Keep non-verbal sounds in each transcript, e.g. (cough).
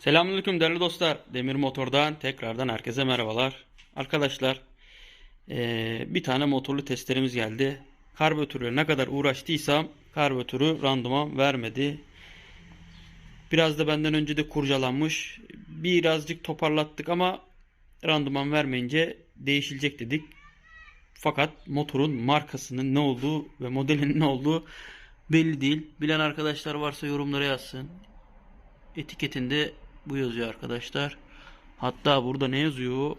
Selamünaleyküm değerli dostlar. Demir Motor'dan tekrardan herkese merhabalar. Arkadaşlar eee, bir tane motorlu testlerimiz geldi. Karbüratörle ne kadar uğraştıysam karbüratörü randıman vermedi. Biraz da benden önce de kurcalanmış. Birazcık toparlattık ama randıman vermeyince değişilecek dedik. Fakat motorun markasının ne olduğu ve modelinin ne olduğu belli değil. Bilen arkadaşlar varsa yorumlara yazsın. Etiketinde bu yazıyor arkadaşlar. Hatta burada ne yazıyor?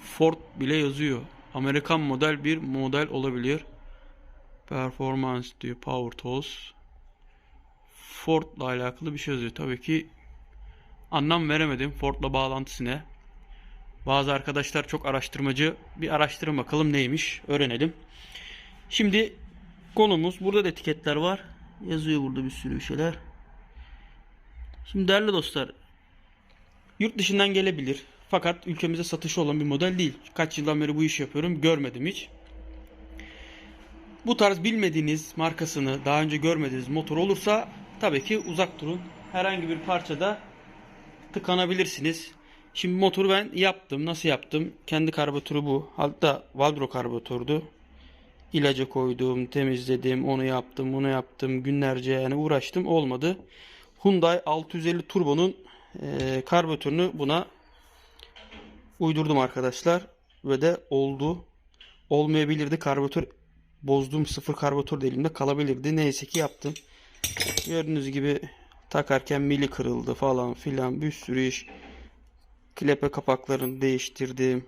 Ford bile yazıyor. Amerikan model bir model olabilir. Performance diyor. Power Tools. Ford'la alakalı bir şey yazıyor. Tabii ki anlam veremedim. Ford'la bağlantısı ne? Bazı arkadaşlar çok araştırmacı. Bir araştırın bakalım neymiş. Öğrenelim. Şimdi konumuz burada da etiketler var. Yazıyor burada bir sürü şeyler. Şimdi değerli dostlar, yurt dışından gelebilir. Fakat ülkemize satışı olan bir model değil. Kaç yıldan beri bu işi yapıyorum, görmedim hiç. Bu tarz bilmediğiniz markasını daha önce görmediğiniz motor olursa tabii ki uzak durun. Herhangi bir parçada tıkanabilirsiniz. Şimdi motoru ben yaptım. Nasıl yaptım? Kendi karbüratörü bu. Hatta Valdro karbüratördü. İlaca koydum, temizledim, onu yaptım, bunu yaptım. Günlerce yani uğraştım. Olmadı. Hyundai 650 Turbo'nun e, karbüratörünü buna uydurdum arkadaşlar. Ve de oldu. Olmayabilirdi. Karbüratör bozduğum sıfır karbüratör de elimde kalabilirdi. Neyse ki yaptım. Gördüğünüz gibi takarken mili kırıldı falan filan bir sürü iş. Klepe kapaklarını değiştirdim.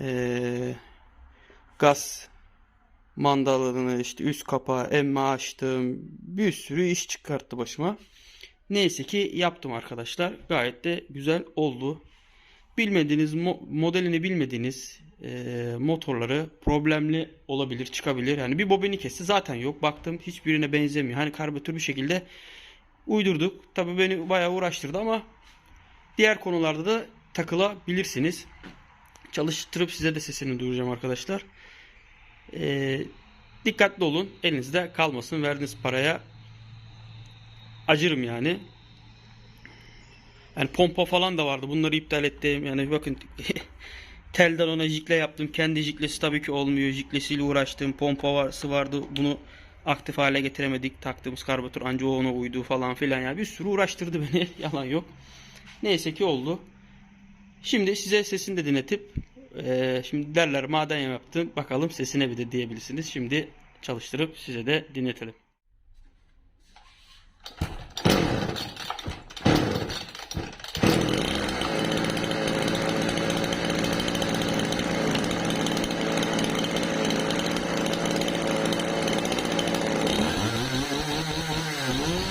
Ee, gaz mandalarını işte üst kapağı emme açtım. Bir sürü iş çıkarttı başıma. Neyse ki yaptım arkadaşlar. Gayet de güzel oldu. Bilmediğiniz mo- modelini bilmediğiniz e, motorları problemli olabilir, çıkabilir. Yani bir bobini kesti zaten yok. Baktım hiçbirine benzemiyor. Hani karbüratör bir şekilde uydurduk. Tabii beni bayağı uğraştırdı ama diğer konularda da takılabilirsiniz. Çalıştırıp size de sesini duyuracağım arkadaşlar. Ee, dikkatli olun. Elinizde kalmasın. Verdiğiniz paraya acırım yani. Yani pompa falan da vardı. Bunları iptal ettim. Yani bakın (laughs) telden ona jikle yaptım. Kendi jiklesi tabii ki olmuyor. Jiklesiyle uğraştım. Pompa varsı vardı. Bunu aktif hale getiremedik. Taktığımız karbüratör anca ona uydu falan filan. Yani bir sürü uğraştırdı (laughs) beni. Yalan yok. Neyse ki oldu. Şimdi size sesini de dinletip eee, şimdi derler maden yaptın bakalım sesine bir de diyebilirsiniz. Şimdi çalıştırıp size de dinletelim. Mm-hmm.